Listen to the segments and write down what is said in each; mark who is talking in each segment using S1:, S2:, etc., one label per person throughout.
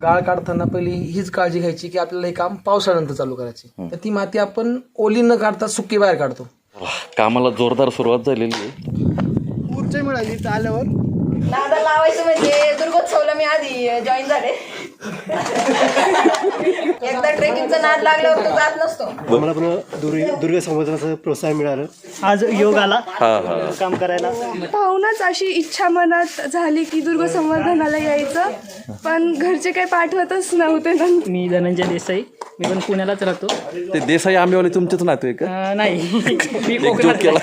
S1: गाळ काढताना पहिली हीच काळजी घ्यायची की आपल्याला हे काम पावसाळ्यानंतर चालू करायची. तर ती माती आपण ओली न काढता सुकी बाहेर काढतो.
S2: कामाला जोरदार सुरुवात झालेली आहे.
S3: ऊर्जा मिळाली तर आल्यावर?
S4: नादा लावायचं म्हणजे दुर्गोत्सवला मी आधी जॉईन झाले. एकदा ट्रेकिंगचा नाद लागल्यावर तो जात नसतो.
S3: आम्हाला पण दुर्ग दुर्ग संवर्धनाचं प्रोत्साहन मिळालं.
S5: आज योग आला.
S2: हा हा
S5: काम करायला.
S6: पाहूनच अशी इच्छा मनात झाली की दुर्ग संवर्धनाला यायचं. पण घरचे काही पाठवतच नव्हते नंतर.
S5: मी धनंजय देसाई. मी पण पुण्यालाच राहतो.
S2: ते देसाई आंबेवाले तुमचेच नाते का?
S5: अं, नाही. मी
S2: केला.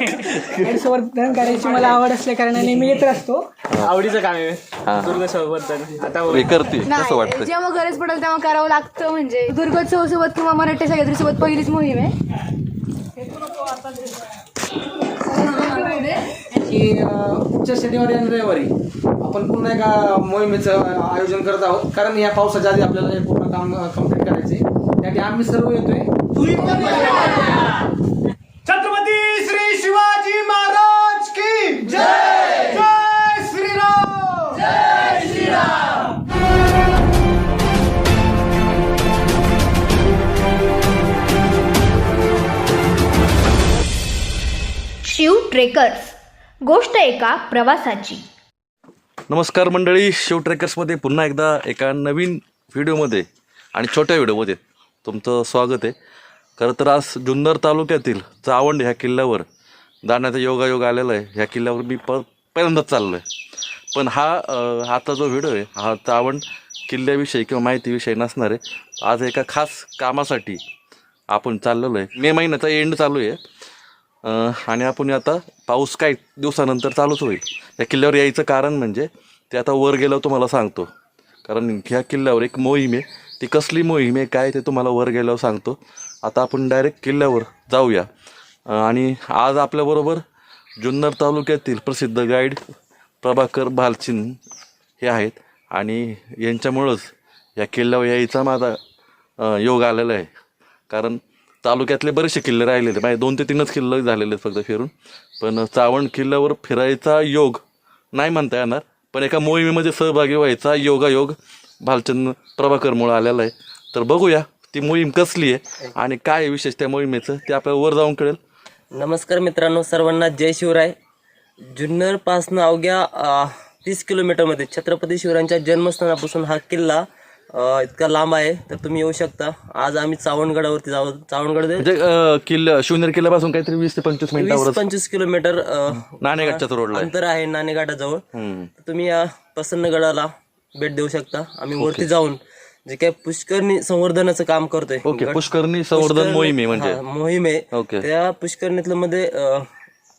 S7: संवर्धन करायची मला आवड असल्या कारणाने मी येत असतो
S5: आवडीचं काम आहे. दुर्ग संवर्धन आता
S2: हे करते कसं वाटतं
S6: जेव्हा गरज पडेल तेव्हा करावं लागतं म्हणजे. दुर्गोत्सव सोबत किंवा मराठी सह्याद्री सोबत पहिलीच मोहीम आहे.
S1: की अं, पुढच्या शनिवारी आणि रविवारी आपण पुन्हा एका मोहिमेचं आयोजन करत आहोत. कारण या पावसाच्या आधी आपल्याला हे पूर्ण काम कंप्लीट करायचे त्यासाठी आम्ही सर्व येतोय.
S3: छत्रपती श्री शिवाजी महाराज की जय!
S8: ट्रेकर्स गोष्ट एका प्रवासाची.
S2: नमस्कार मंडळी शिव ट्रेकर्समध्ये पुन्हा एकदा एका नवीन व्हिडिओमध्ये आणि छोट्या व्हिडिओमध्ये तुमचं स्वागत आहे. खरं तर आज जुन्नर तालुक्यातील चावंड ह्या किल्ल्यावर जाण्याचा योगायोग आलेला आहे. ह्या किल्ल्यावर मी प पहिल्यांदाच चाललो आहे पण हा आता जो व्हिडिओ आहे हा चावंड किल्ल्याविषयी किंवा माहितीविषयी नसणार आहे. आज एका खास कामासाठी आपण चाललेलो आहे. मे महिन्याचा एंड चालू आहे. आणि आपण आता पाऊस काही दिवसानंतर चालूच होईल. या किल्ल्यावर यायचं कारण म्हणजे ते आता वर गेल्यावर तुम्हाला सांगतो. कारण ह्या किल्ल्यावर एक मोहीम आहे. ती कसली मोहीम आहे काय ते तुम्हाला वर गेल्यावर सांगतो. आता आपण डायरेक्ट किल्ल्यावर जाऊया. आणि आज आपल्याबरोबर जुन्नर तालुक्यातील प्रसिद्ध गाईड प्रभाकर भालचिन हे आहेत. आणि यांच्यामुळंच या किल्ल्यावर यायचा माझा योग आलेला आहे. कारण तालुक्यातले बरेचसे किल्ले राहिलेले. माझे दोन ते तीनच किल्ले झालेले आहेत फक्त फिरून. पण चावण किल्ल्यावर फिरायचा योग नाही म्हणता येणार. पण एका मोहिमेमध्ये सहभागी व्हायचा योगायोग भालचंद प्रभाकरमुळं आलेला आहे. तर बघूया ती मोहीम कसली आहे आणि काय आहे विशेष त्या मोहिमेचं ते आपल्याला वर जाऊन कळेल.
S9: नमस्कार मित्रांनो सर्वांना जय शिवराय. जुन्नरपासनं अवघ्या तीस किलोमीटरमध्ये छत्रपती शिवरायांच्या जन्मस्थानापासून हा किल्ला इतका लांब आहे तर तुम्ही येऊ शकता. आज आम्ही चावणगडावरती जाऊ चावणगड
S2: म्हणजे किल्ला शिवनेर किल्ल्यापासून काहीतरी वीस ते पंचवीस
S9: वीस
S2: मिनिटावर
S9: पंचवीस किलोमीटर अ,
S2: नाणेगाठच्याच रोडला आहे.
S9: अंतर आहे नाणेघाटाजवळ. तुम्ही या प्रसन्नगडाला भेट देऊ शकता. आम्ही वरती जाऊन जे काय पुष्करणी संवर्धनाचं काम करतोय.
S2: ओके पुष्करणी संवर्धन मोहीम आहे म्हणजे?
S9: हा, मोहीम. आहे
S2: ओके.
S9: त्या पुष्करणीतलं मध्ये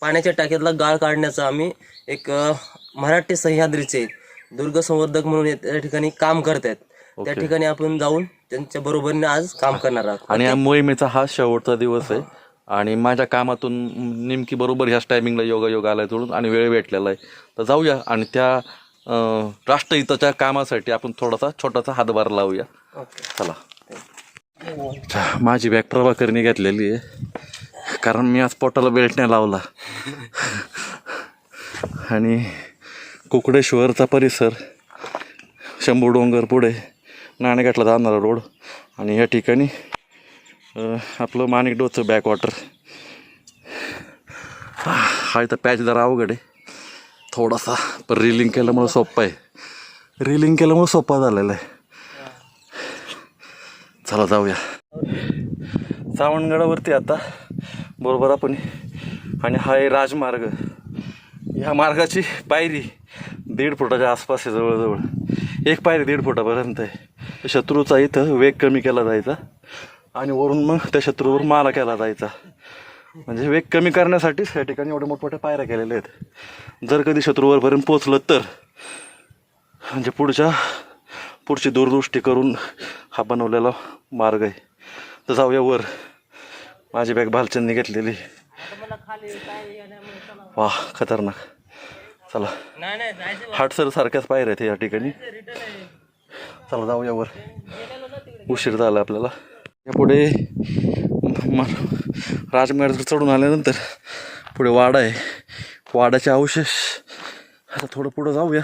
S9: पाण्याच्या टाक्यातला गाळ काढण्याचा आम्ही एक मराठी सह्याद्रीचे दुर्ग संवर्धक म्हणून या- त्या ठिकाणी काम करतायत. त्या ठिकाणी आपण जाऊन त्यांच्या बरोबरीने आज काम करणार आहोत.
S2: आणि या मोहिमेचा हा शेवटचा दिवस आहे. आणि माझ्या कामातून नेमकी बरोबर ह्याच टायमिंगला योगा योग आलाय जोडून आणि वेळ भेटलेला आहे. तर जाऊया आणि त्या अं, राष्ट्रहिताच्या कामासाठी आपण थोडासा छोटासा हातभार लावूया. चला. माझी बॅग प्रभाकरनी घेतलेली आहे. कारण मी आज पोटाला बेल्ट नाही लावला. आणि कुकडेश्वरचा परिसर शंभू डोंगर पुढे. नाणेघाटला जाणारा रोड. आणि या ठिकाणी आपलं माणिक डोचं बॅकवॉटर हा इथं पॅच जरा अवघड आहे. थोडासा पण रिलिंग केल्यामुळं सोप्पा आहे. रिलिंग केल्यामुळं सोपा झालेला आहे. चला जाऊया. सावणगडावरती आता बरोबर आपण आणि हा आहे राजमार्ग. या मार्गाची पायरी दीड फुटाच्या आसपास आहे जवळजवळ. एक पायरी दीड फुटापर्यंत आहे. शत्रूचा इथं वेग कमी केला जायचा. आणि वरून मग त्या शत्रूवर मारा केला जायचा. म्हणजे वेग कमी करण्यासाठीच या ठिकाणी एवढे मोठमोठ्या पायऱ्या केलेल्या आहेत. जर कधी शत्रूवरपर्यंत पोचलं तर. म्हणजे पुढच्या पुढची दूरदृष्टी करून हा बनवलेला मार्ग आहे. तर जाऊया वर. माझी बॅग भालचंदनी घेतलेली. वा खतरनाक. चला. हाटसर सारख्याच पायऱ्या आहेत या ठिकाणी. चला जाऊया यावर. उशीर झाला आपल्याला. यापुढे राजमार्ग चढून आल्यानंतर पुढे वाडा आहे. वाडाचे अवशेष. आता थोडं पुढं जाऊया.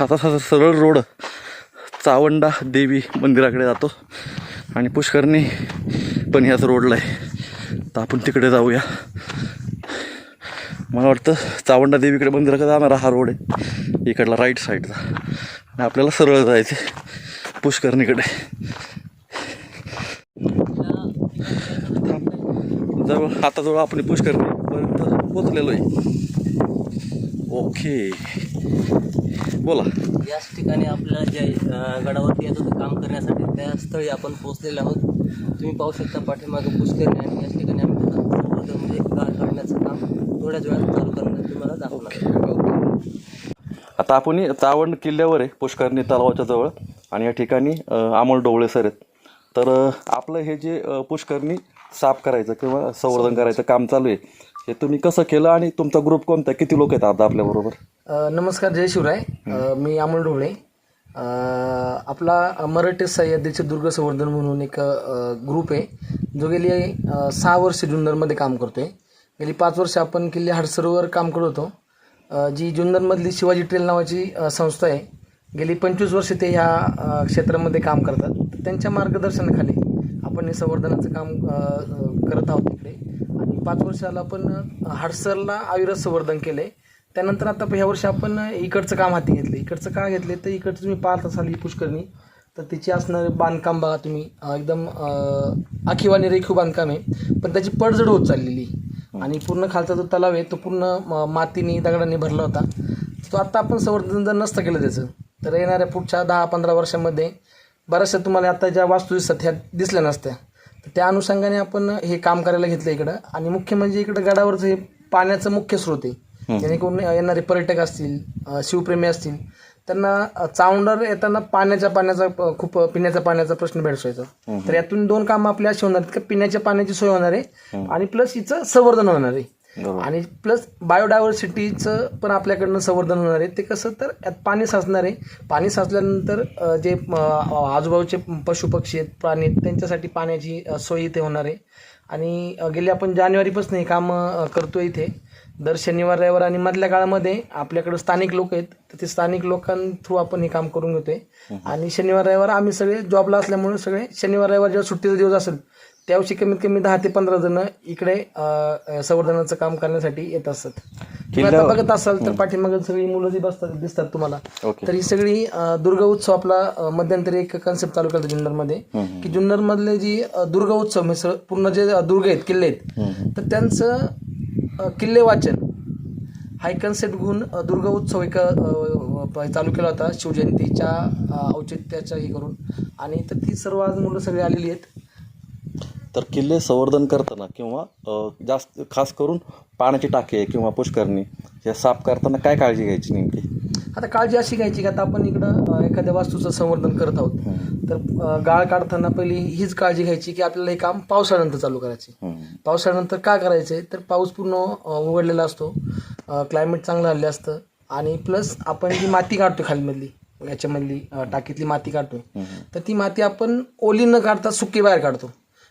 S2: आता सरळ रोड चावंडा देवी मंदिराकडे जातो. आणि पुष्करणी पण ह्याच रोडला आहे. तर आपण तिकडे जाऊया. मला वाटतं चावंडा देवीकडे मंदिराकडे जाणारा हा रोड आहे. इकडला राईट साईडचा आणि आपल्याला सरळ जायचं आहे पुष्करणीकडे. जवळ आताजवळ आपण पुष्करणीपर्यंत पोचलेलो आहे ओके बोला.
S9: याच ठिकाणी आपल्याला जे गडावरती येत होतं काम करण्यासाठी त्या स्थळी आपण पोहोचलेलो आहोत. तुम्ही पाहू शकता पाठीमागं पुष्करणी आणि याच ठिकाणी आम्ही म्हणजे गाळ काढण्याचं काम. थोड्याच वेळात चालू करण्यात तुम्हाला दाखवणार आहे.
S2: आता आपण चावंड किल्ल्यावर आहे पुष्करणी तलावाच्या जवळ. आणि या ठिकाणी अमोल डोवळे सर आहेत. तर आपलं हे जे पुष्करणी साफ करायचं किंवा संवर्धन करायचं काम चालू आहे हे तुम्ही कसं केलं आणि तुमचा ग्रुप कोणता? किती लोक आहेत आता आपल्याबरोबर
S1: नमस्कार जय शिवराय. मी अमोल अ, आपला मराठी सह्याद्रीचे दुर्ग संवर्धन म्हणून एक ग्रुप आहे जो गेली सहा वर्ष जुन्नरमध्ये काम करतोय. गेली पाच वर्ष आपण किल्ले हडसरोवर काम करत होतो. जी जुन्नरमधली शिवाजी ट्रेल नावाची संस्था आहे गेली पंचवीस वर्ष ते ह्या क्षेत्रामध्ये काम करतात. तर त्यांच्या मार्गदर्शनाखाली आपण हे संवर्धनाचं काम करत आहोत तिकडे. आणि पाच वर्षाला आपण अ, हडसरला संवर्धन केलं आहे त्यानंतर आता ह्या वर्षी आपण इकडचं काम हाती घेतलं इकडचं का घेतले तर इकडचं तुम्ही पाहत असाल ही पुष्करणी. तर तिची असणारे बांधकाम बघा तुम्ही. एकदम अं, आखीवानी रेखीव बांधकाम आहे. पण त्याची पडझड होत चाललेली आणि पूर्ण खालचा जो तलाव आहे तो पूर्ण मातीने दगडांनी भरला होता. तो आता आपण संवर्धन जर नसतं केलं त्याचं. तर येणाऱ्या पुढच्या दहा पंधरा वर्षामध्ये बऱ्याचशा तुम्हाला आता ज्या वास्तू दिसतात ह्या दिसल्या नसत्या. तर त्या अनुषंगाने आपण हे काम करायला घेतलं इकडं. आणि मुख्य म्हणजे इकडं गडावरचं हे पाण्याचं मुख्य स्रोत आहे. जेणेकरून येणारे पर्यटक असतील शिवप्रेमी असतील त्यांना अ, चावंडर येताना पाण्याच्या पाण्याचा खूप पिण्याच्या पाण्याचा प्रश्न भेडसायचा. तर यातून दोन कामं आपली अशी होणार आहेत की पिण्याच्या पाण्याची सोय होणार आहे आणि प्लस हिचं संवर्धन होणार आहे. आणि प्लस बायोडायव्हर्सिटीचं पण आपल्याकडनं संवर्धन होणार आहे. ते कसं तर यात पाणी साचणार आहे. पाणी साचल्यानंतर जे आजूबाजूचे पशुपक्षी आहेत प्राणी आहेत त्यांच्यासाठी पाण्याची सोय इथे होणार आहे. आणि गेले आपण जानेवारीपासून हे काम करतोय इथे. दर शनिवार रविवार आणि मधल्या काळामध्ये आपल्याकडे स्थानिक लोक आहेत तर ते स्थानिक लोकांथ्रू आपण हे काम करून घेतोय. आणि शनिवार रविवार आम्ही सगळे जॉबला असल्यामुळे सगळे शनिवार रविवार जेव्हा सुट्टीचा दिवस असेल त्या दिवशी कमीत कमी दहा ते पंधरा जण इकडे संवर्धनाचं काम करण्यासाठी येत असतात. तुम्ही आता बघत असाल तर पाठीमागे सगळी मुलं जी बसतात दिसतात तुम्हाला. तर ही सगळी दुर्गा उत्सव आपला मध्यंतरी एक कन्सेप्ट चालू केला जुन्नरमध्ये की जुन्नर मधले जी दुर्गा उत्सव म्हणजे पूर्ण जे दुर्ग आहेत किल्ले आहेत तर त्यांचं किल्ले वाचन. हा एक कन्सेप्ट घेऊन दुर्गा उत्सव एक चालू केला होता शिवजयंतीच्या औचित्याच्या हे करून. आणि तर ती सर्व आज मुलं सगळी आलेली आहेत.
S2: तर किल्ले संवर्धन करताना किंवा जास्त खास करून पाण्याची टाकी किंवा पुष्करणी हे साफ करताना काय काळजी घ्यायची नेमकी?
S1: आता काळजी अशी घ्यायची की आता आपण इकडं एखाद्या वास्तूचं संवर्धन करत आहोत. तर गाळ काढताना पहिली हीच काळजी घ्यायची की आपल्याला हे काम पावसाळ्यानंतर चालू करायचे पावसाळ्यानंतर का करायचे तर पाऊस पूर्ण उघडलेला असतो. क्लायमेट चांगलं हल्ले असतं. आणि प्लस आपण जी माती काढतो खालीमधली याच्यामधली टाकीतली माती काढतो तर ती माती आपण ओली न काढता सुकी बाहेर काढतो.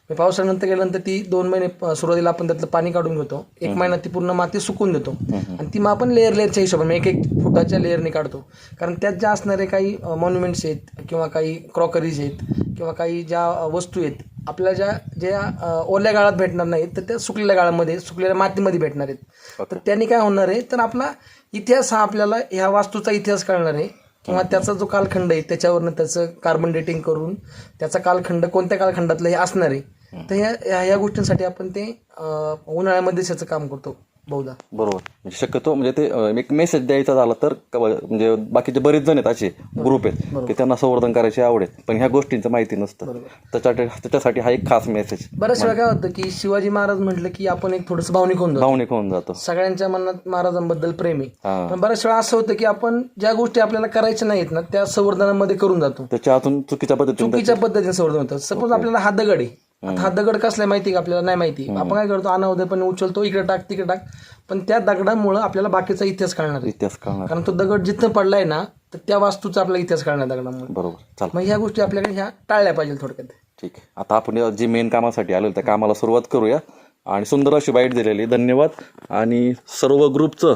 S1: म्हणजे पावसाळ्यानंतर गेल्यानंतर ती दोन महिने सुरुवातीला आपण त्यातलं पाणी काढून घेतो. एक महिना ती पूर्ण माती सुकून देतो. आणि ती मग आपण लेअर लेअरच्या हिशोबाने एक एक फुटाच्या लेअरने काढतो. कारण त्यात ज्या असणारे काही मॉन्युमेंट्स आहेत किंवा काही क्रॉकरीज आहेत किंवा काही ज्या वस्तू आहेत आपल्याला ज्या ज्या ओल्या गाळात भेटणार नाहीत तर त्या सुकलेल्या गाळामध्ये सुकलेल्या मातीमध्ये भेटणार आहेत. तर त्यांनी काय होणार आहे तर आपला इतिहास हा आपल्याला ह्या वास्तूचा इतिहास कळणार आहे. किंवा त्याचा जो कालखंड आहे त्याच्यावरनं त्याचं कार्बन डेटिंग करून त्याचा कालखंड कोणत्या कालखंडातलं हे असणार आहे तर ह्या ह्या- ह्या गोष्टींसाठी आपण ते अं, उन्हाळ्यामध्ये त्याचं काम करतो. बहुधा
S2: बरोबर. म्हणजे शक्यतो म्हणजे ते एक मेसेज द्यायचा झाला तर म्हणजे बाकीचे बरेच जण आहेत असे ग्रुप आहेत की त्यांना संवर्धन करायची आवड आहे. पण ह्या गोष्टींचं माहिती नसतं. त्याच्या त्याच्यासाठी हा एक खास मेसेज
S1: बऱ्याच वेळा काय होतं की शिवाजी महाराज म्हटलं की आपण एक थोडंसं भावनिक होऊन
S2: भावनिक होऊन जातो.
S1: सगळ्यांच्या मनात महाराजांबद्दल प्रेम आहे. पण बऱ्याच वेळा असं होतं की आपण ज्या गोष्टी आपल्याला करायच्या नाहीत ना त्या संवर्धनामध्ये करून जातो.
S2: त्याच्या हातून चुकीच्या पद्धतीने
S1: चुकीच्या पद्धतीने संवर्धन होतं. सपोज आपल्याला हा दगड आहे. आता हा दगड कसला माहिती का आपल्याला? नाही माहिती. आपण काय करतो अनावधीपणे उचलतो इकडे टाक तिकडे टाक. पण त्या दगडामुळं आपल्याला बाकीचा इतिहास कळणार आहे.
S2: इतिहास कळणार.
S1: कारण तो दगड जिथं पडलाय ना तर त्या वास्तूचा आपला इतिहास कळणार दगडामुळे.
S2: बरोबर. चाल.
S1: मग ह्या गोष्टी आपल्याकडे ह्या टाळल्या पाहिजे थोडक्यात.
S2: ठीक आहे. आता आपण या जी मेन कामासाठी आलो त्या कामाला सुरुवात करूया. आणि सुंदर अशी बाईट दिलेली. धन्यवाद. आणि सर्व ग्रुपचं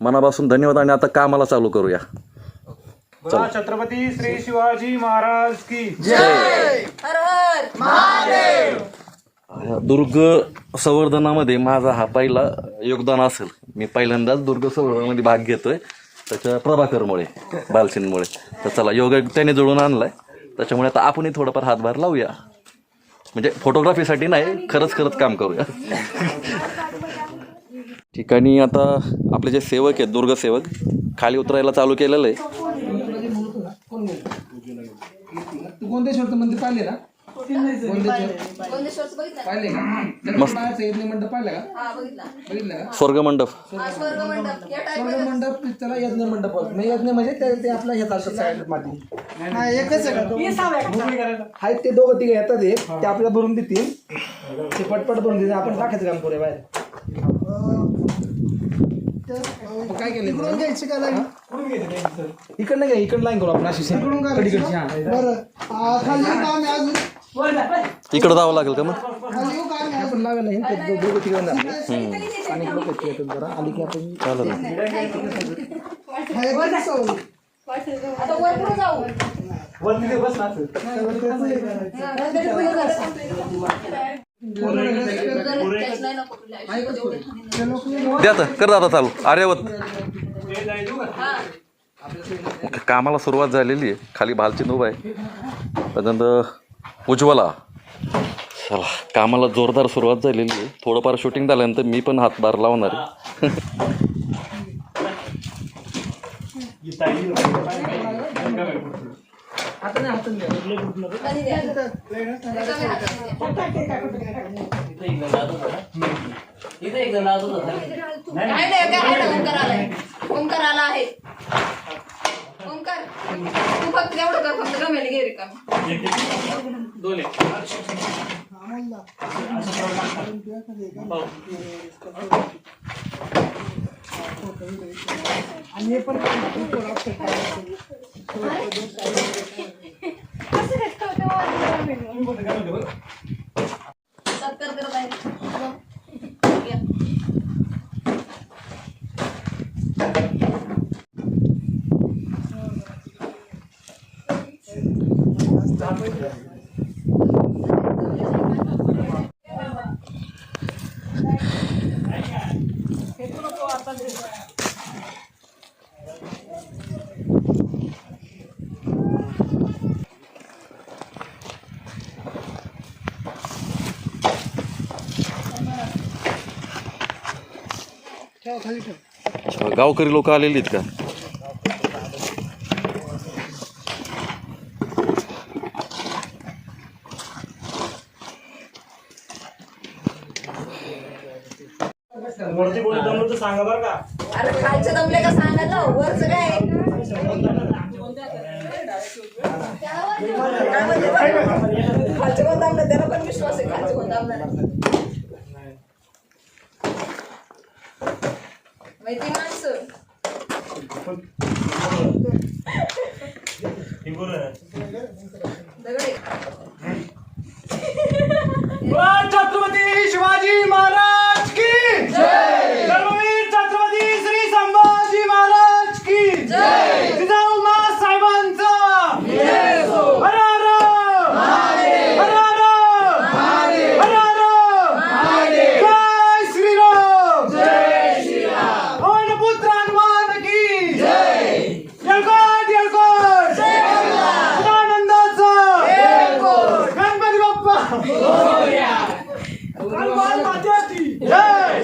S2: मनापासून धन्यवाद. आणि आता कामाला चालू करूया.
S10: बोला छत्रपती श्री शिवाजी महाराज की
S4: हर हर
S2: दुर्ग संवर्धनामध्ये माझा हा पहिला योगदान असेल. मी पहिल्यांदाच दुर्ग संवर्धनामध्ये भाग घेतोय. त्याच्या प्रभाकरमुळे बालसीनमुळे तर चला योग त्याने जुळून आणलाय. त्याच्यामुळे आता आपणही थोडंफार हातभार लावूया. म्हणजे फोटोग्राफीसाठी नाही खरंच खरंच काम करूया. ठिकाणी आता आपले जे सेवक आहेत दुर्ग सेवक खाली उतरायला चालू केलेलं. आहे
S1: तू गोंदेश्वरचं मंदिर पाहिले ना?
S4: गोंदेश्वरचं बघितलं?
S1: पाहिले का?
S2: मस्त.
S1: बाळाचं यज्ञ मंडप पाहिलं का?
S4: हा बघितला.
S1: बघितलं का?
S2: स्वर्गमंडप
S4: हा स्वर्ग मंडप. या टाईप
S1: स्वर्ग मंडप त्याला यज्ञ मंडप यज्ञ म्हणजे ते ते आपल्या ह्यात असतात साईड माती एकच आहेत ते दोघं तिघे येतात ते आपल्याला भरून देतील. ते पटपट भरून देतील. आपण टाकायचं काम पुढे बाहेर. काय केलं इकडून घ्यायची का इकडनं घ्या इकडं लाईन करू आपण अशी कडीकडची हा.
S2: इकडं जावं लागेल का मग?
S1: आपण लावायला हे ते दो- दोघं तिकडे जाणार आणि लोक येतात जरा. आली की आपण
S2: चालेल. ना
S4: आता वर पुढे जाऊ. त्याच नाही नको तुला. जेवढे
S2: द्या आता कर दादा चालू. आर्यवत कामाला सुरुवात झालेली आहे. खाली भालची नोब आहे. त्याच्यानंतर उज्ज्वला. चला कामाला जोरदार सुरुवात झालेली आहे. थोडंफार शूटिंग झाल्यानंतर मी पण हातभार लावणार आहे.
S4: कधी द्या. कमी हाताने द्या. काय नाही, काय आहे ना, ओंकार आलाय. ओंकार आला आहे ओंकार तू फक्त एवढं कर फक्त गमेल घे रिकामी un buen regalo le voy.
S2: अच्छा, गावकरी लोक आलेली आहेत का?
S4: अरे खालचे दमले का सांगायला? वरचं काय? काय म्हणते बरं? खालचे कोण त्याला पण विश्वास आहे खालचे कोण दाबलं नाही. माहिती माणसं? दगडे
S10: छत्रपती शिवाजी महाराज की धर्मवीर छत्रपती श्री संभाजी महाराज की जिजाऊ मा साहेबांचा हर हर हर हर हर हर जय श्रीराम पवन पुत्र हनुमान की येळकोट येळकोट सदानंदाचा गणपती बाप्पा जय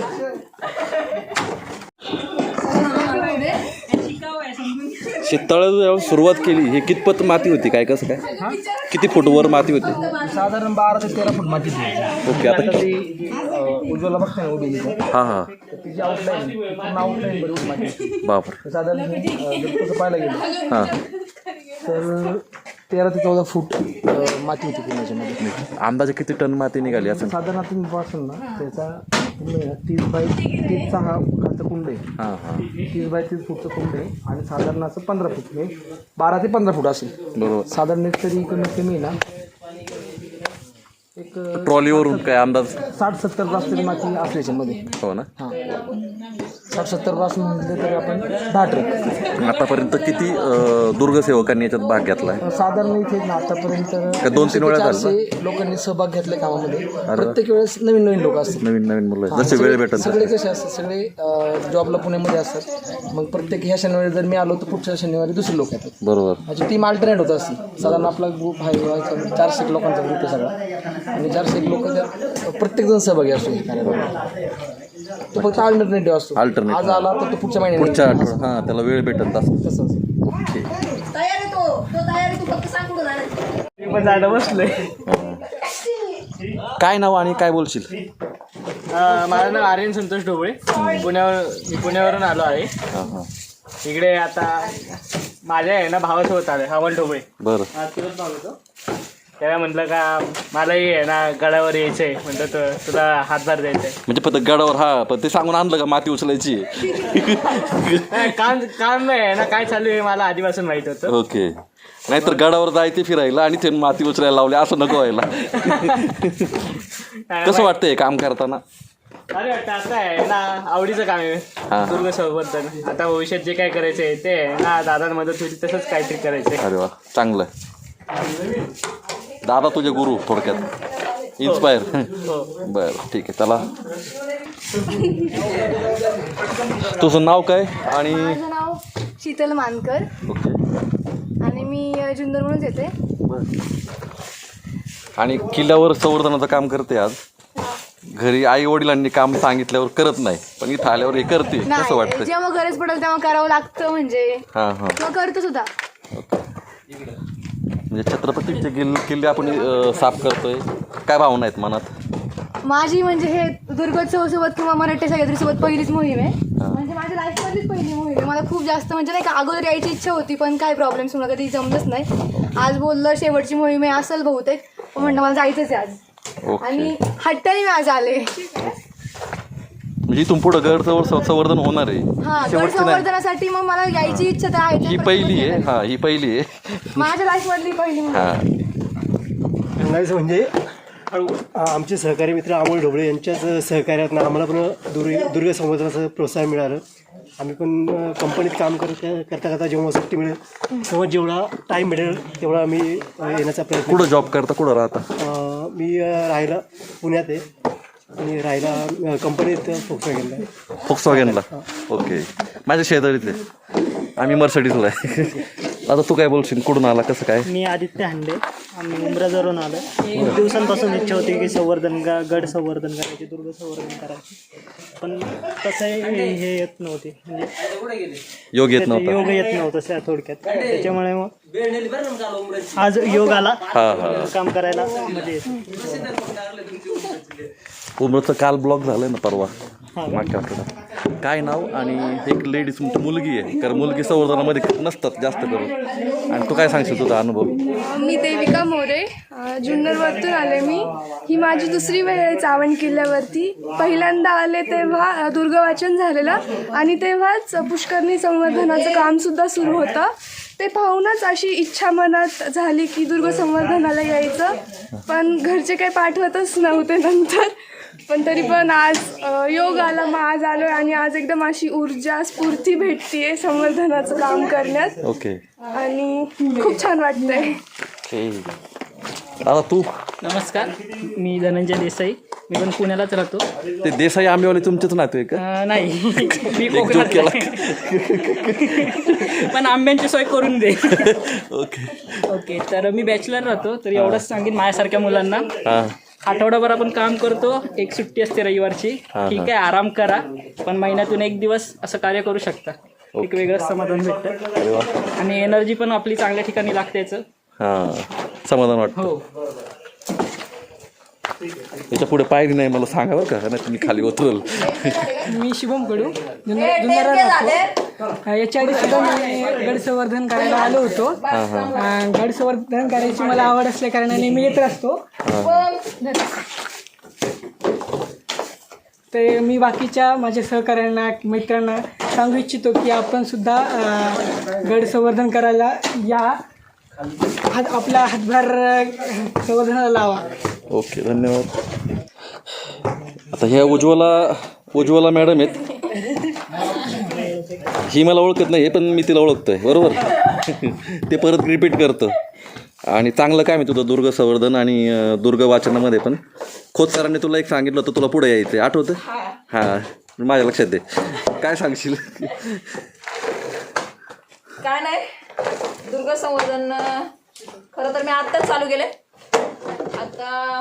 S2: शेततळ्याला सुरुवात केली हे कितपत माती होती? काय कसं काय? किती फूट वर माती होती?
S1: साधारण बारा ते तेरा फूट माती
S2: ओके आता
S1: उज्ज्वला बघताय ना उभी इथं.
S2: हां हां.
S1: तर तिची आउटलाईन पूर्ण आउटलाईन बरोबर माती होती.
S2: बापर.
S1: साधारण अं, जर तसं पाहायला गेलं?
S2: हां.
S1: तर तेरा ते चौदा फूट अं, माती होती ती माझ्यामध्ये
S2: अंदाजे किती टन माती निघाली असं
S1: साधारण तुम्ही पासून ना त्याचा तीस बाय तीसचा हा खालचा कुंड आहे.
S2: हां हां.
S1: तीस बाय तीस फूटचं कुंड आहे आणि साधारण असं पंधरा फूट म्हणजे बारा ते पंधरा फूट असेल.
S2: बरोबर.
S1: साधारण एक तरी कमीत कमी ना एक अं,
S2: ट्रॉलीवरून काय अंदाज?
S1: साठ सत्तर तास तरी माती असली याच्यामध्ये
S2: हो ना.
S1: हां. साठ सत्तर पास म्हटले तरी आपण दहा ट्रक
S2: आतापर्यंत किती अं, दुर्गसेवकांनी याच्यात भाग घेतलाय?
S1: साधारण इथे ना आतापर्यंत
S2: दोन तीन वेळा झालं?
S1: चारशे लोकांनी सहभाग घेतला कामामध्ये. प्रत्येक वेळेस नवीन नवीन लोक असतात.
S2: नवीन नवीन मुलं. जसे वेळ भेटत
S1: सगळे कसे असतात? सगळे अं, जॉबला पुण्यामध्ये असतात. मग प्रत्येक ह्या शनिवारी जर मी आलो तर पुढच्या शनिवारी दुसरे लोक येतात.
S2: बरोबर.
S1: माझी टीम अल्टरनेट होत असते साधारण आपला ग्रुप आहे चारशे एक लोकांचा ग्रुप आहे सगळा. आणि चारशे एक लोक प्रत्येक जण सहभागी असतो या कार्यक्रमात तो फक्त अल्टरनेटिव्ह असतो.
S2: Alternate.
S1: आज आला तर तो पुढच्या महिन्यात
S2: पुढच्या आठवड्यात हां त्याला वेळ भेटत असतो.
S1: तसंच.
S2: ओके.
S4: तयार आहे तो तो तयार आहे तू फक्त सांग कुठं जाणार
S2: काय नाव आणि काय बोलशील?
S5: अं, माझं नाव आर्यन संतोष ढोबळे. पुण्यावर मी पुण्यावरून आलो आहे.
S2: हां हां.
S5: इकडे आता माझ्या आहे ना भावासोबत आलोय हवन ढोबळे.
S2: बरं.
S5: तुलाच नाव होतं त्याला म्हटलं का मलाही आहे ना गडावर यायचंय. म्हणलं तर तुला हातभार द्यायचंय.
S2: म्हणजे फक्त गडावर हा पण ते सांगून आणलं का माती उचलायची?
S5: नाही, काम काम नाही आहे ना काय चालू आहे मला आधीपासून माहीत होतं.
S2: ओके. नाहीतर गडावर जायचे फिरायला आणि ते माती उचलायला लावले असं नको व्हायला. कसं वाटतंय काम करताना?
S5: अरे वाटतं आता आहे ना आवडीचं काम
S2: हा.
S5: आहे दुर्ग संवर्धन आता भविष्यात जे काय करायचं आहे ते आहे ना दादा मदत होती तसंच काहीतरी करायचंय.
S2: अरे वा चांगलं. दादा तुझे गुरु थोडक्यात. इन्स्पायर बरं ठीक आहे चला. तुझं नाव काय आणि
S6: माझं नाव शीतल मानकर.
S2: ओके.
S6: आणि मी अ, जुन्नरवरूनच येते.
S2: आणि किल्ल्यावर संवर्धनाचं काम करते आज. घरी आई वडिलांनी काम सांगितल्यावर करत नाही पण इथं आल्यावर हे करते कसं
S6: नाही
S2: वाटतं
S6: जेव्हा गरज पडेल तेव्हा करावं लागतं म्हणजे.
S2: हां हां.
S6: किंवा करतो सुद्धा.
S2: म्हणजे छत्रपतीचे किल्ले किल्ले आपण अं, साफ करतोय काय भावना आहेत मनात?
S6: माझी म्हणजे हे दुर्गोत्सव सोबत किंवा मराठी सह्याद्री सोबत पहिलीच मोहीम आहे. म्हणजे माझ्या लाईफमधलीच पहिली मोहीम आहे. मला खूप जास्त म्हणजे नाही का अगोदर यायची इच्छा होती पण काय प्रॉब्लेम्स मला कधी जमलंच नाही. आज बोललं शेवटची मोहीम आहे असेल बहुतेक. पण म्हणलं मला जायचंच आहे आज.
S2: ओके
S6: आणि हट्टाने मी आज आले.
S2: इथून पुढं गड संवर- संवर्धन होणार आहे.
S6: हा गड
S2: शेवटची नाही.
S6: संवर्धनासाठी मग मला यायची इच्छा तर आहे.
S2: ही पहिली आहे. हा ही पहिली आहे.
S6: माझ्या लाईफमधली पहिली मोहीम.
S2: हा.
S3: सांगायचं म्हणजे आ- आमचे सहकारी मित्र अमोल ढोबळे यांच्याच सहकार्यातनं आम्हाला पण दुर्ग दुर्ग संवर्धनाचं प्रोत्साहन मिळालं. आम्ही पण अ, कंपनीत काम करत करता करता जेव्हा सुट्टी मिळेल तेव्हा जेवढा टाईम मिळेल तेवढा आम्ही अ, येण्याचा प्रयत्न
S2: कुठं जॉब करता कुठं राहता?
S3: अ, मी अ, राहायला पुण्यात आहे. आणि राहायला अ, कंपनीत फोक्स गेला आहे
S2: फोक्स वॅगनला ओके माझ्या शेजारीच आहे आम्ही मर्सडीजला आहे. आता तू काय बोलशील? कुठून आला? कसं काय?
S5: मी आदित्य हांडे. आम्ही उमराजवरून आलो खूप दिवसांपासून इच्छा होती की संवर्धन गा गड संवर्धन करायचे दुर्ग संवर्धन करायचे. पण तसं हे हे येत नव्हते. म्हणजे
S2: योग येत नव्हता.
S5: योग येत नव्हतं त्या थोडक्यात. त्याच्यामुळे मग आज योग आला.
S2: हा हा.
S5: काम करायला म्हणजे.
S2: उमरचं काल ब्लॉक झालंय ना परवा. मागच्या आठवड्यात. काय नाव आणि एक लेडीज तुमची मुलगी आहे. कारण मुलगी संवर्धनामध्ये नसतात जास्त करून. आणि तू काय सांगशील तुझा अनुभव?
S6: मी देविका मोरे. जुन्नरवरतून आले मी. ही माझी दुसरी वेळ आहे चावण किल्ल्यावरती. पहिल्यांदा आले तेव्हा दुर्गवाचन झालेलं. आणि तेव्हाच पुष्करणी संवर्धनाचं कामसुद्धा सुरू होतं. ते पाहूनच अशी इच्छा मनात झाली की दुर्ग संवर्धनाला यायचं. पण घरचे काही पाठवतच नव्हते नंतर. पण तरी पण आज योग आला मग आज आलो आणि आज एकदम अशी ऊर्जा स्फूर्ती भेटतीये संवर्धनाचं काम करण्यात.
S2: ओके.
S6: आणि खूप छान वाटतंय.
S2: ओके. आता तू?
S5: नमस्कार. मी धनंजय देसाई. मी पण पुण्यालाच राहतो.
S2: ते देसाई आंबेवाले तुमचेच नातू आहे का?
S5: अं, नाही. मी कोकणात
S2: केला.
S5: पण आंब्यांची सोय करून दे.
S2: ओके.
S5: ओके तर मी बॅचलर राहतो तर एवढंच सांगेन माझ्यासारख्या मुलांना.
S2: हां.
S5: आठवडाभर आपण काम करतो. एक सुट्टी असते रविवारची. ठीक आहे आराम करा. पण महिन्यातून एक दिवस असं कार्य करू शकता. एक वेगळंच समाधान भेटतं. आणि एनर्जी पण आपली चांगल्या ठिकाणी लागते याचं.
S2: हां समाधान वाटतं.
S5: हो.
S2: याच्यापुढे पायरी नाही मला सांगा बरं का. नाही तुम्ही खाली उतरल.
S7: मी शुभम कडू. जुन्नर राहतो. याच्या आधी सुद्धा मी गड संवर्धन करायला आलो होतो. अ, गड संवर्धन करायची मला आवड असल्या कारणाने मी येत असतो. ते मी बाकीच्या माझ्या सहकाऱ्यांना मित्रांना सांगू इच्छितो की आपण सुद्धा अ, गड संवर्धन करायला या. हात आपला हातभार अ, संवर्धनाला लावा.
S2: ओके धन्यवाद. आता ह्या उज्ज्वला उज्ज्वला मॅडम आहेत. ही मला ओळखत नाही पण मी तिला ओळखतोय बरोबर? ते परत रिपीट करतं. आणि चांगलं काय मी तुझं दुर्ग संवर्धन आणि दुर्ग वाचनामध्ये पण. खोत सरांनी तुला एक सांगितलं होतं तुला पुढे यायचं आठवतं? हां. माझ्या लक्षात दे. काय सांगशील?
S4: काय नाही. दुर्ग संवर्धन खरं तर मी आत्ताच चालू केले आता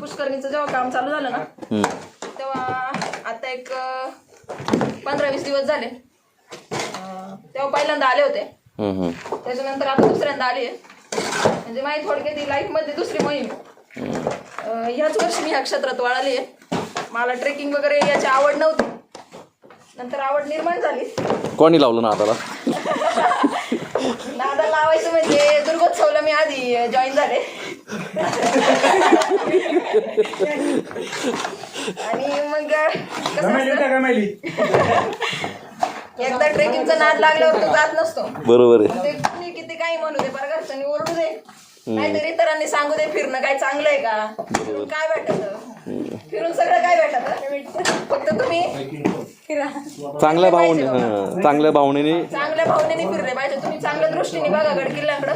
S4: पुष्करणीचं जेव्हा काम चालू झालं ना. तेव्हा आता एक पंधरा वीस दिवस झाले. अं, तेव्हा पहिल्यांदा आले होते.
S2: हम्म, हम्म.
S4: त्याच्यानंतर आता दुसऱ्यांदा आली आहे. म्हणजे माझी थोडक्यात ही लाईफमध्ये दुसरी मोहीम. आहे. अं, ह्याच वर्षी मी ह्या क्षेत्रात वळाली आहे. मला ट्रेकिंग वगैरे याची आवड नव्हती. नंतर आवड निर्माण झाली.
S2: कोणी लावलं ना आताला
S4: नादा लावायचं म्हणजे दुर्गोत्सवला मी आधी जॉईन झाले. आणि मग कसं असतं, एकदा ट्रेकिंगचा नाद लागल्यावर तो जात नसतो.
S2: बरोबर आहे.
S4: ते कुणी किती काही म्हणू दे बरं घरच्यांनी ओरडू दे. नाहीतरी इतरांनी सांगू दे फिरणं काय चांगलं आहे का? फिरून काय भेटत? फिरून सगळं काय भेटत? फक्त तुम्ही फिरा.
S2: चांगल्या भावने हां चांगल्या भावनेने
S4: चांगल्या भावनेने फिरले पाहिजे. तुम्ही चांगल्या दृष्टीने बघा गड किल्ल्याकडं.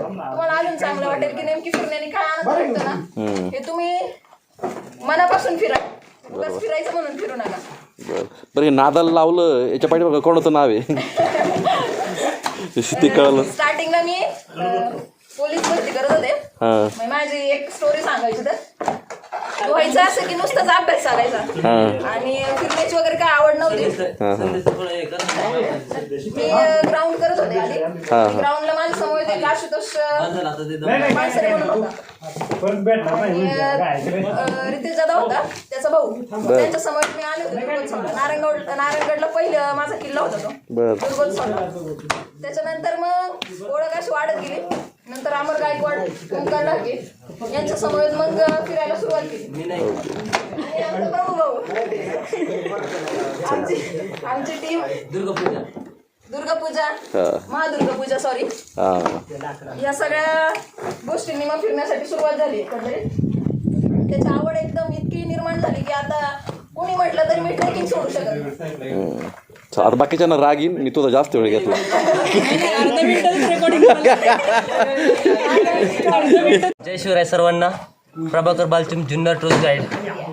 S4: तुम्हाला अजून चांगलं वाटेल की नेमकी फिरण्याने काय आनंद भेटतो ना? हे तुम्ही मनापासून फिरा. फिरायचं म्हणून फिरू नका.
S2: बरं. बरं हे नादाला लावलं याच्या पाठीमागं कोणाचं नाव आहे? ते कळलं.
S4: स्टार्टिंगला मी अं, पोलीस भरती करत होते.
S2: हां.
S4: मग माझी एक स्टोरी सांगायची तर व्हायचं असं की नुसताच अभ्यास चालायचा.
S2: हां.
S4: आणि फिरण्याची वगैरे काय आवड नव्हती.
S2: हां हां.
S4: मी ग्राउंड करत होते आधी. ग्राउंडला माझ्यासमोर आशुतोष अं, माणसरे म्हणून होता. आणि, अं, रितेश जाधव होता त्याचा भाऊ. त्यांच्यासमोर मी आले होते दुर्गोत्सवला. नारायणगड नारायणगडला पहिलं माझा किल्ला होता तो.
S2: बरं.
S4: दुर्गोत्सवला. त्याच्यानंतर मग ओळख अशी वाढत गेली. नंतर अमर गायकवाड ओंकार ढाके यांच्या समोर मग फिरायला सुरुवात केली. आणि आमचा प्रभू भाऊ. आमची आमची टीम दुर्गापूजा. दुर्गापूजा.
S2: हां.
S4: महादुर्गापूजा सॉरी
S2: हां.
S4: या सगळ्या गोष्टींनी मग फिरण्यासाठी सुरुवात झाली. त्याची आवड एकदम इतकी निर्माण झाली की आता कोणी म्हटलं तरी मी ट्रेकिंग सोडू शकत
S2: आता बाकीच्यांना राग येईन मी तुझा जास्त वेळ घेतला
S9: जय शिवराय सर्वांना प्रभाकर बालचिम जुन्नर टूर गाईड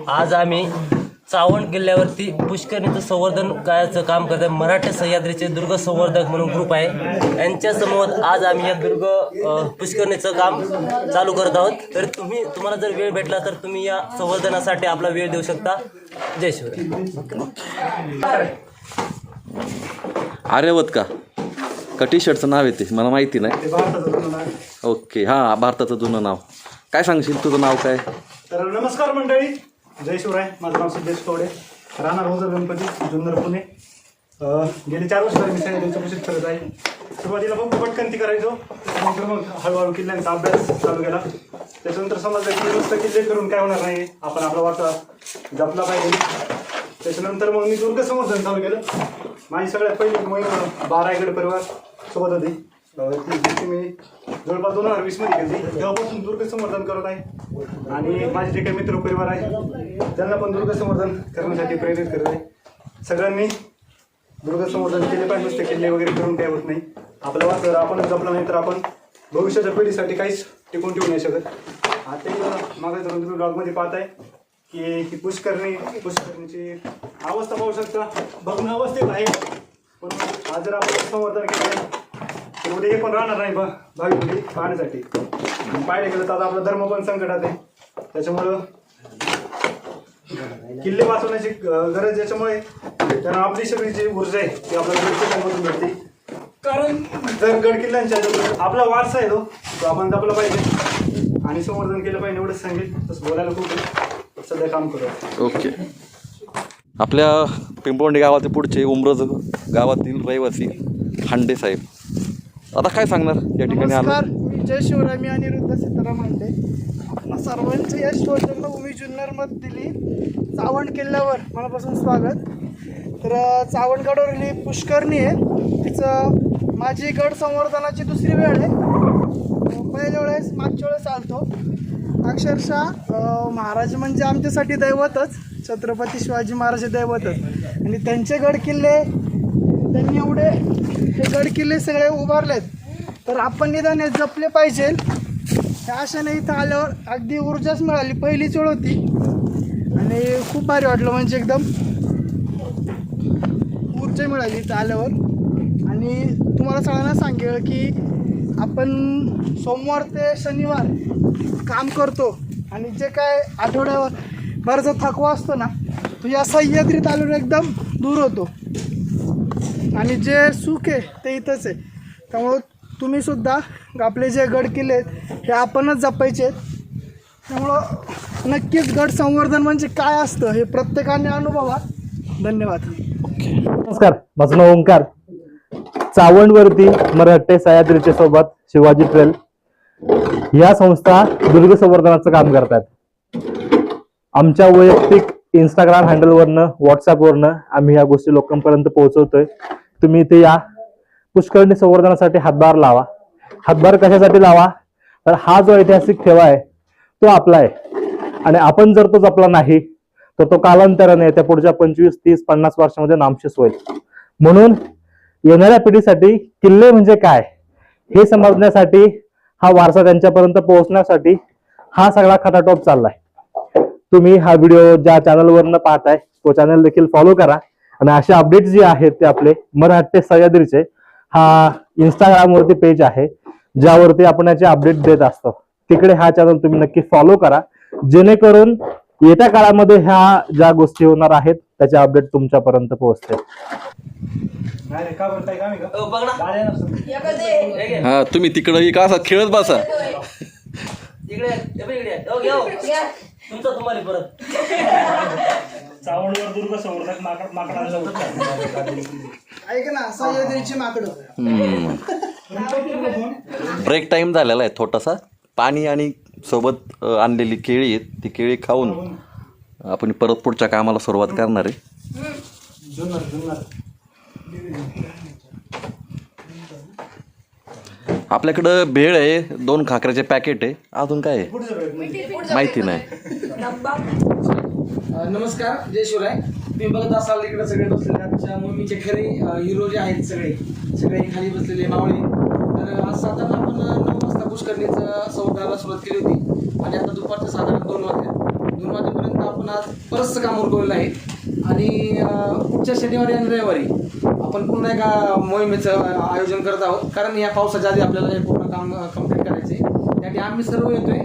S9: आज आम्ही चावण किल्ल्यावरती पुष्करणीचं संवर्धन करायचं काम करत आहे. मराठा सह्याद्रीचे दुर्ग संवर्धक म्हणून ग्रुप आहे. यांच्यासमोर आज आम्ही या दुर्ग पुष्करणीचं काम चालू करत आहोत. तर तुम्ही तुम्हाला जर वेळ भेटला तर तुम्ही या संवर्धनासाठी आपला वेळ देऊ शकता. जय शिवराय.
S2: आर्यवत का? का टी शर्टचं नाव येते? मला माहिती नाही. ओके हां भारताचं जुनं नाव. काय सांगशील? तुझं नाव काय?
S10: तर नमस्कार मंडळी. जय शिवराय. माझं नाव सिद्धेश कवडे राहणार होजर गणपती जुन्नर पुणे. गेले चार वर्ष झाले मी सगळ्या चौकशीत करत आहे. सुरुवातीला फक्त पटकंती करायचो. त्यानंतर मग हळूहळू किल्ल्यांचा अभ्यास चालू केला. त्याच्यानंतर समजलं की नुसतं किल्ले करून काय होणार नाही आपण आपला वाटा जपला पाहिजे. त्याच्यानंतर मग मी दुर्ग संवर्धन चालू केलं माझी सगळ्यात पहिली मोहीम बारायगड परिवार सोबत होती. ती ती मी जवळपास दोन हजार वीसमध्ये केली. तेव्हापासून दुर्ग संवर्धन करत आहे. आणि माझे जे काही मित्र परिवार आहे त्यांना पण दुर्ग संवर्धन करण्यासाठी प्रेरित करत आहे. सगळ्यांनी दुर्ग संवर्धन केले पाहिजे नुसते किल्ले वगैरे करून काय होत नाही. आपला वाच जर आपण जपलं नाही तर आपण भविष्याच्या पिढीसाठी काहीच टिकून ठेवू नाही शकत. आता मागे धरून तुम्ही ब्लॉगमध्ये पाहताय. की ही पुष्करणी पुष्करणीची अवस्था पाहू शकता. बघणं अवस्थेत आहे. पण आज जर आपण संवर्धन केलं तर उद्या हे पण राहणार नाही बा भावी मुली पाहण्यासाठी. पाहिलं गेलं तर आता आपला धर्म पण संकटात आहे. त्याच्यामुळं किल्ले वाचवण्याची गरज याच्यामुळे त्यांना आपली सगळी जी ऊर्जा आहे ती आपल्याला गड किल्ल्यांमधून भेटते कारण जर गडकिल्ल्यांच्या आपला वारसा आहे तो तो आपण जपला पाहिजे. आणि संवर्धन केलं पाहिजे एवढंच सांगेल तसं बोलायला खूप आहे. सध्या काम
S2: ओके. आपल्या पिंपवंडी गावाचे पुढचे उमरज गावातील रहिवासी हांडे साहेब. आता काय सांगणार या ठिकाणी
S7: नमस्कार
S2: आलं
S7: मी जय शिवराय मी अनिरुद्ध सीताराम म्हणते आपणा सर्वांचं या शिवजन्मभूमी जुन्नरमधील चावण किल्ल्यावर मनापासून स्वागत. तर अ, चावणगडवरील ही पुष्करणी आहे. तिचं माझी गड संवर्धनाची दुसरी वेळ आहे. पहिल्या वेळेस मागच्या वेळेस आलतो. अक्षरशः महाराज म्हणजे आमच्यासाठी दैवतच. छत्रपती शिवाजी महाराज दैवतच. आणि त्यांचे गड किल्ले त्यांनी एवढे हे गड किल्ले सगळे उभारलेत. तर आपण निदान हे जपले पाहिजे. ह्या आशाने इथं आल्यावर अगदी ऊर्जाच मिळाली. पहिलीच वेळ होती. आणि खूप भारी वाटलं म्हणजे एकदम. ऊर्जा मिळाली इथं आल्यावर. आणि तुम्हाला सगळ्यांना सांगेल की आपण सोमवार ते शनिवार काम करतो आणि जे काय आठवड्यावर भरचा थकवा असतो ना तो या सह्याद्रीत आल्यावर एकदम दूर होतो. आणि जे सुख आहे ते इथंच आहे. त्यामुळं तुम्हीसुद्धा आपले जे गड किल्ले आहेत हे आपणच जपायचे आहेत. त्यामुळं नक्कीच गड संवर्धन म्हणजे काय असतं हे प्रत्येकाने अनुभवा. धन्यवाद.
S11: नमस्कार. माझं नाव ओंकार. चावणवरती मराठे सह्याद्रीच्या सोबत शिवाजी ट्रेल या संस्था दुर्ग संवर्धनाचं काम करतात. आमच्या वैयक्तिक इंस्टाग्राम हँडलवरनं व्हॉट्सअपवरनं आम्ही या गोष्टी लोकांपर्यंत पोहोचवतोय. तुम्ही इथे या. पुष्करणी संवर्धनासाठी हातभार लावा. हातभार कशासाठी लावा? तर हा जो ऐतिहासिक ठेवा आहे तो आपला आहे. आणि आपण जर तो जपला नाही तर तो कालांतराने त्या पुढच्या पंचवीस तीस पन्नास वर्षामध्ये नामशेष होईल. म्हणून येणाऱ्या पिढीसाठी किल्ले म्हणजे काय? हे समजण्यासाठी हा वारसा त्यांच्यापर्यंत पोहोचण्यासाठी हा सगळा खटाटोप चाललाय. तुम्ही हा व्हिडिओ ज्या चॅनलवरनं पाहताय तो चॅनल देखील फॉलो करा. आणि असे अपडेट जे आहेत ते आपले मराठे सह्याद्रीचे हा इंस्टाग्राम वरती पेज आहे ज्यावरती आपण याचे अपडेट देत असतो. तिकडे हा चॅनल तुम्ही नक्की फॉलो करा. जेणेकरून येत्या काळामध्ये ह्या ज्या गोष्टी होणार आहेत त्याचे अपडेट तुमच्यापर्यंत पोहोचते
S10: का का
S2: हा तुम्ही तिकडं एक असा खेळत बसा.
S9: इकडे ये बघ इकडे. घ्या. तुमचा तुम्हाला परत.
S10: चावंडवर दुर्ग संवर्धक माकड माकडांचा
S7: ऐक ना सह्याद्रीची माकडं
S2: ब्रेक टाइम झालेला आहे छोटासा पाणी आणि सोबत आणलेली केळी आहेत ती केळी खाऊन आपण परत पुढच्या कामाला सुरुवात करणार आहे. आपल्याकडं भेळ आहे दोन खाकऱ्याचे पॅकेट आहे. अजून काय आहे?
S10: वेळ
S2: माहिती नाही.
S1: नमस्कार जय शिवराय. तुम्ही बघत असाल इकडे सगळे बसलेले आमच्या मम्मीचे खरे हिरो जे आहेत सगळे सगळे खाली बसलेले मावळे. तर आज साधारण आपण कापूस नऊ वाजता सुरुवात केली होती. आणि आता दुपारच्या साधारण दोन वाजल्या दोन वाजेपर्यंत आपण आज बरंचसं काम उरकवलेलं आहे. आणि पुढच्या शनिवारी आणि रविवारी आपण पुन्हा एका मोहिमेचं आयोजन करत आहोत. कारण या पावसाच्या आधी आपल्याला हे पूर्ण काम कंप्लीट करायचे त्यासाठी आम्ही सर्व येतोय.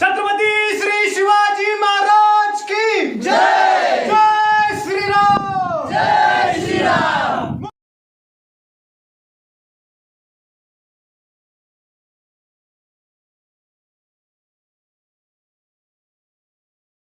S10: छत्रपती श्री शिवाजी महाराज